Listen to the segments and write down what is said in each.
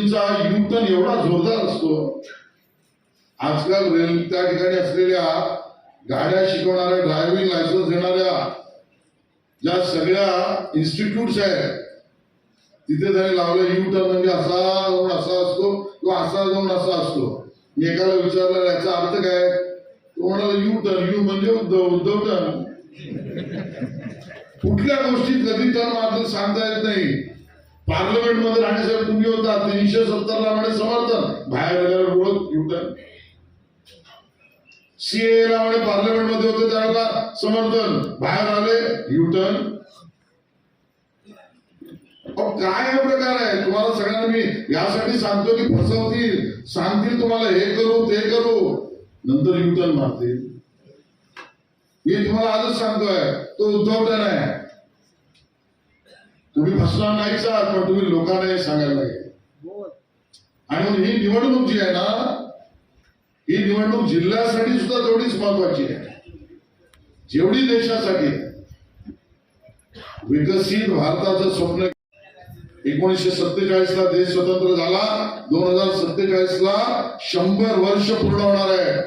मोदीजींचा U-turn एवढा जोरदार असतो. आजकाल रेल त्या ठिकाणी असलेल्या गाड्या शिकवणाऱ्या ड्रायव्हिंग लायसन्स देणाऱ्या ज्या सगळ्या इन्स्टिट्यूट्स आहेत तिथे त्यांनी लावलं यू टर्न म्हणजे असा जाऊन असा असतो किंवा असा जाऊन असा असतो. मी एकाला विचारलं याचा अर्थ काय? तो म्हणाला यू टर्न यू म्हणजे उद्धव उद्धव टर्न कुठल्या गोष्टीत कधी टर्न मात्र सांगता येत नाही. पार्लमेंटमध्ये राहण्यासाठी तुम्ही होता? तीनशे सत्तर ला म्हणे समर्थन. बाहेर आल्यावर सीए ला म्हणे पार्लमेंटमध्ये होते त्यावेळेला समर्थन. बाहेर आले युटन काय हा प्रकार आहे? तुम्हाला सगळ्यांना मी यासाठी सांगतो की फसवतील. सांगतील तुम्हाला हे करू ते करू. नंतर युटर्न मारतील. मी तुम्हाला आजच सांगतोय तो उद्धवटन आहे. तुम्ही फसणार नाहीच आहात पण तुम्ही लोकांना हे सांगायला लागेल. आणि म्हणून ही निवडणूक जी आहे ना ही निवडणूक जिल्ह्यासाठी सुद्धा तेवढीच महत्वाची आहे. जेवढी देशासाठी विकसित भारताचं स्वप्न एकोणीसशे सत्तेचाळीस ला देश स्वतंत्र झाला दोन हजार सत्तेचाळीस ला शंभर वर्ष पूर्ण होणार आहे.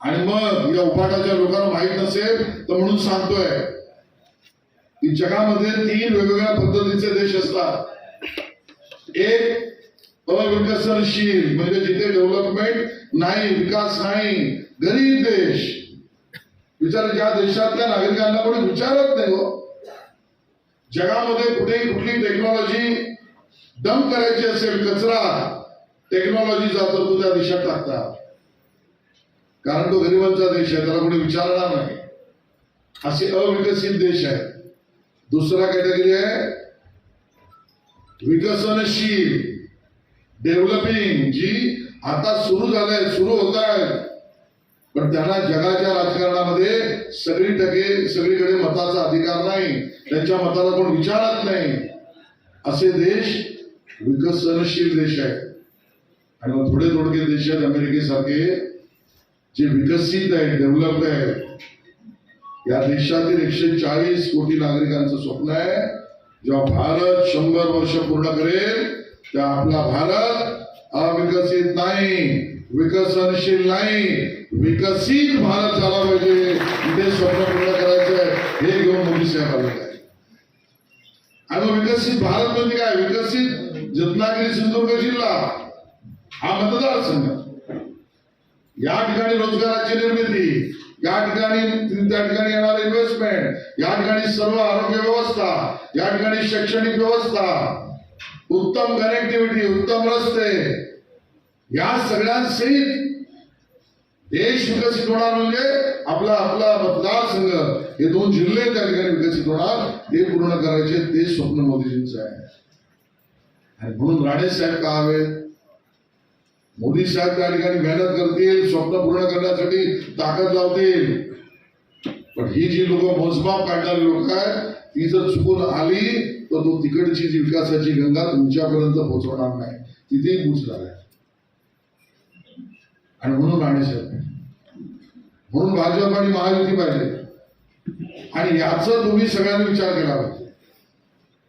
आणि मग या उपाटाच्या लोकांना माहीत नसेल तर म्हणून सांगतोय की जगामध्ये तीन वेगवेगळ्या पद्धतीचे देश असतात. एक अविकसनशील म्हणजे जिथे डेव्हलपमेंट नाही विकास नाही गरीब देश. विचार ज्या देशातल्या नागरिकांना कोणी विचारत नाही हो. जगामध्ये कुठेही कुठली टेक्नॉलॉजी दम करायची असेल कचरा टेक्नॉलॉजी जातो तो त्या देशात टाकतात कारण तो गरिबांचा देश आहे त्याला कोणी विचारणार नाही. असे अविकसित देश आहे दुसरा कॅटेगरी आहे विकसनशील डेव्हलपिंग जी आता सुरू झालंय सुरू होत आहे पण त्यांना जगाच्या राजकारणामध्ये सगळी टके सगळीकडे मताचा अधिकार नाही. त्यांच्या मताला कोण विचारत नाही. असे देश विकसनशील देश आहेत. आणि मग थोडे थोडके देश आहेत अमेरिकेसारखे जे विकसित आहेत डेव्हलप आहेत. या देशातील एकशे चाळीस कोटी नागरिकांचं स्वप्न आहे जेव्हा भारत शंभर वर्ष पूर्ण करेल तेव्हा आपला भारत अविकसित नाही विकसनशील नाही विकसित भारत झाला पाहिजे. इथे स्वप्न पूर्ण करायचं आहे हे घेऊन मोदी साहेब आले आहे आणि विकसित भारत म्हणजे काय? विकसित रत्नागिरी सिंधुदुर्ग जिल्हा हा मतदारसंघ. या ठिकाणी रोजगाराची निर्मिती या ठिकाणी त्या ठिकाणी येणार इन्व्हेस्टमेंट या ठिकाणी सर्व आरोग्य व्यवस्था या ठिकाणी शैक्षणिक व्यवस्था उत्तम कनेक्टिव्हिटी उत्तम रस्ते या सगळ्यांसहित देश विकसित होणार म्हणजे आपला आपला मतदारसंघ हे दोन जिल्हे त्या ठिकाणी विकसित होणार ते पूर्ण करायचे ते स्वप्न मोदीजींचं आहे. आणि म्हणून राणे साहेब का हवेत? मोदी साहेब त्या ठिकाणी मेहनत करतील स्वप्न पूर्ण करण्यासाठी ताकद लावतील. पण ही जी लोक मोजमाप काढणारी लोक आहेत ती जर चुकून आली तर तो तिकडची जी विकासाची गंगा तुमच्यापर्यंत पोहोचवणार नाही. तिथेही पोचणार आहे. आणि म्हणून राणे साहेब म्हणून भाजप आणि महायुती पाहिजे. आणि याचा तुम्ही सगळ्यांनी विचार केला पाहिजे.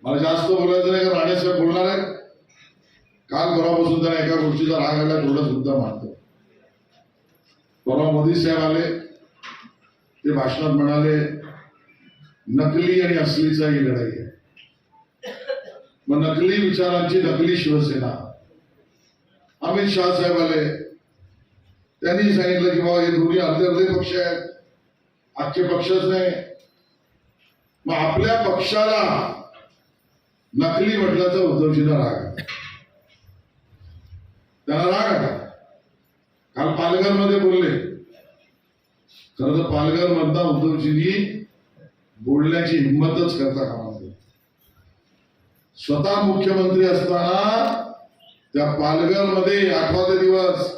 मला जास्त बोलायचं नाही का राणे साहेब बोलणार आहे काल परवापासून सुद्धा एका गोष्टीचा राग आला थोडं सुद्धा मानतो. परवा मोदी साहेब आले ते भाषणात म्हणाले नकली आणि असलीचा ही लढाई आहे. मग नकली विचारांची नकली शिवसेना. अमित शाह साहेब आले त्यांनी सांगितलं की बाबा हे दोन्ही अर्धे अर्धे पक्ष आहेत आजचे पक्षच नाही. मग आपल्या पक्षाला नकली म्हटल्याचा उद्धवजींना राग आहे त्यांना राग आला काल पालघरमध्ये बोलले. खरं तर पालघर मधला उद्धवजींनी बोलण्याची हिंमतच करता कामा नये. स्वतः मुख्यमंत्री असताना त्या पालघरमध्ये आठवाचे दिवस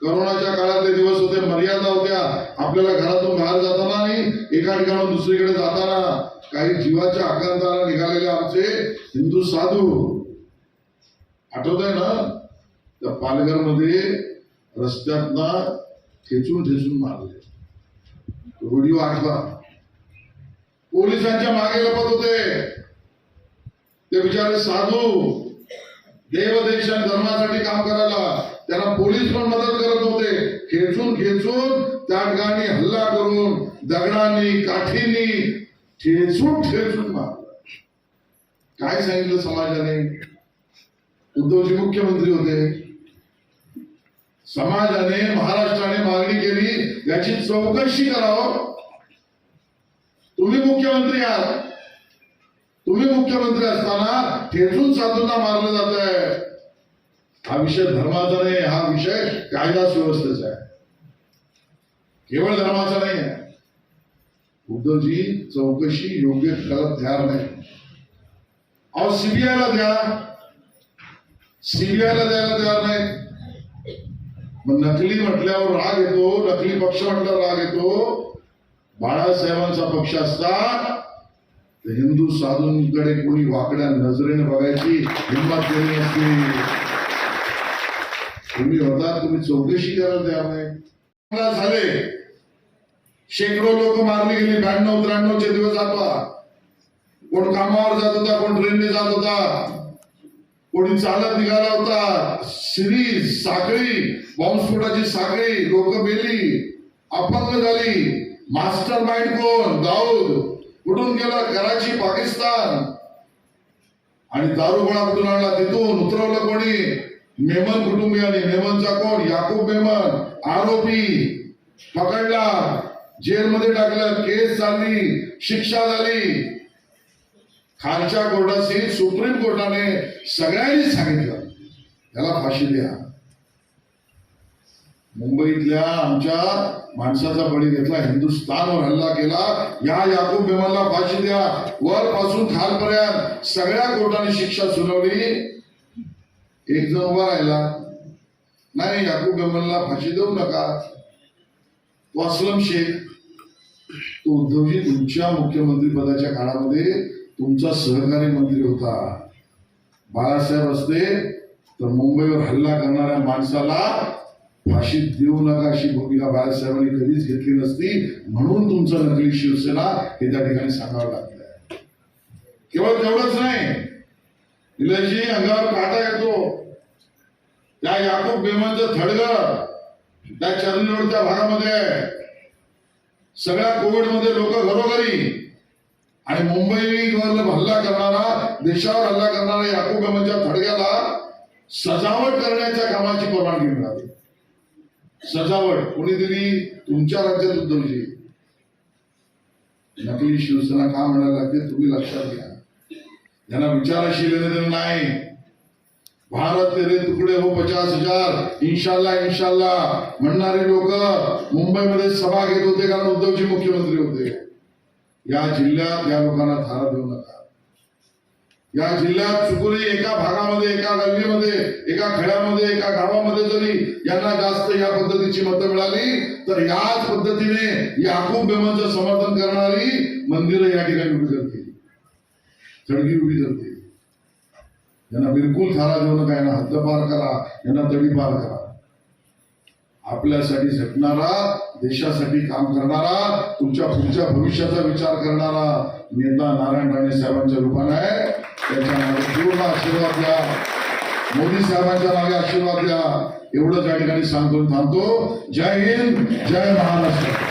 करोनाच्या काळातले दिवस होते मर्यादा होत्या. आपल्याला घरातून बाहेर जाताना आणि एका ठिकाणून दुसरीकडे जाताना काही जीवाच्या आकांताला निघालेले आमचे हिंदू साधू. आठवत आहे ना? त्या पालघरमध्ये रस्त्यातला ठेचून ठेचून मारले. व्हिडिओ आठला पोलिसांच्या मागे लपत होते. ते बिचारे साधू देवदेश धर्मासाठी काम करायला. त्यांना पोलीस पण मदत करत होते. खेचून खेचून त्या ठिकाणी हल्ला करून दगडांनी काठींनी ठेचून ठेचून मारलं. काय सांगितलं समाजाने? उद्धवजी मुख्यमंत्री होते. समाजाने महाराष्ट्राने मागणी केली याची चौकशी करावं. तुम्ही मुख्यमंत्री आहात. तुम्ही मुख्यमंत्री असताना ठेचून साधूंना मारलं जात आहे हा विषय धर्माचा नाही हा विषय कायदा सुव्यवस्थेचा आहे. केवळ धर्माचा नाही आहे. उद्धवजी चौकशी योग्य करत तयार नाही. अहो सीबीआयला द्या. सीबीआयला द्यायला तयार नाही मग नकली म्हटल्यावर राग येतो नकली पक्ष म्हटल्यावर राग येतो. बाळासाहेबांचा पक्ष असता तर हिंदू साधूंकडे कोणी वाकड्या नजरेने बघायची हिंमत केली नसती. तुम्ही होता तुम्ही चौकशी करायला तयार नाही मला झाले. शेकडो लोक मारली गेली ब्याण्णव त्र्याण्णवचे दिवस आठवा. कोण कामावर जात होता कोण ट्रेनने जात होता. कोणी चालत निघाला होता. सिरी साखळी बॉम्बस्फोटाची साखळी लोक मेली अपंग झाली. मास्टर माइंड कोण? दाऊद. कुठून गेला कराची पाकिस्तान. आणि दारू गोळा कुठून आणला तिथून. उतरवलं कोणी? मेमन कुटुंबियाने. मेमनचा कोण? याकूब मेमन. आरोपी. पकडला. जेलमध्ये टाकलं. केस झाली. शिक्षा झाली. खालच्या कोर्टाशी सुप्रीम कोर्टाने सगळ्यांनी सांगितलं. त्याला फाशी द्या. मुंबईतल्या आमच्या माणसाचा बळी घेतला हिंदुस्थानवर हल्ला केला या याकूब बेमनला फाशी द्या. वर पासून खालपर्यंत सगळ्या कोर्टाने शिक्षा सुनावली. एक जण उभा राहिला. नाही याकूब बेमनला फाशी देऊ नका. तो असलम शेख. तो उद्धवजी तुमच्या मुख्यमंत्री पदाच्या काळामध्ये तुमचा सहकारी मंत्री होता. बाळासाहेब असते तर मुंबईवर हल्ला करणाऱ्या माणसाला फाशी देऊ नका अशी भूमिका बाळासाहेबांनी कधीच घेतली नसती. म्हणून तुमचं नकली शिवसेना हे त्या ठिकाणी सांगावं लागलं केवळ तेवढंच नाही इलाजी अंगावर काटा येतो. त्या याकूब बेमनचं थडगर त्या चर्नी त्या भागामध्ये आहे. सगळ्या कोविडमध्ये लोक घरोघरी आणि मुंबईवर हल्ला करणारा देशावर हल्ला करणारा याकूब अहमदच्या थडग्याला सजावट करण्याच्या कामाची परवानगी मिळाली. सजावट. कोणी दिली? तुमच्या राज्यात उद्धवजी नकली शिवसेना का म्हणायला लागते? तुम्ही लक्षात घ्या. त्यांना विचाराशी नाही. भारत तेरे तुकडे हो पचास हजार. इन्शाल्ला इन्शाल्ला म्हणणारे लोक मुंबईमध्ये सभा घेत होते कारण उद्धवजी मुख्यमंत्री होते. या जिल्ह्यात या लोकांना थारा देऊ नका. या जिल्ह्यात चुकुली एका भागामध्ये एका गल्लीमध्ये एका खेड्यामध्ये एका गावामध्ये जरी यांना जास्त या पद्धतीची मतं मिळाली तर याच पद्धतीने याकूब बेमनचं समर्थन करणारी मंदिरं या ठिकाणी उभी करतील चढगी उभी करतील यांना बिलकुल थारा देऊ नका यांना हद्दपार करा यांना तडीपार करा. आपल्यासाठी झटणारा देशासाठी काम करणारा तुमच्या पुढच्या भविष्याचा विचार करणारा नेता नारायण राणे साहेबांच्या रूपाने आहे. त्याच्यामागे पूर्ण आशीर्वाद द्या. मोदी साहेबांच्या मागे आशीर्वाद द्या. एवढंच या ठिकाणी सांगून थांबतो. जय हिंद जय महाराष्ट्र.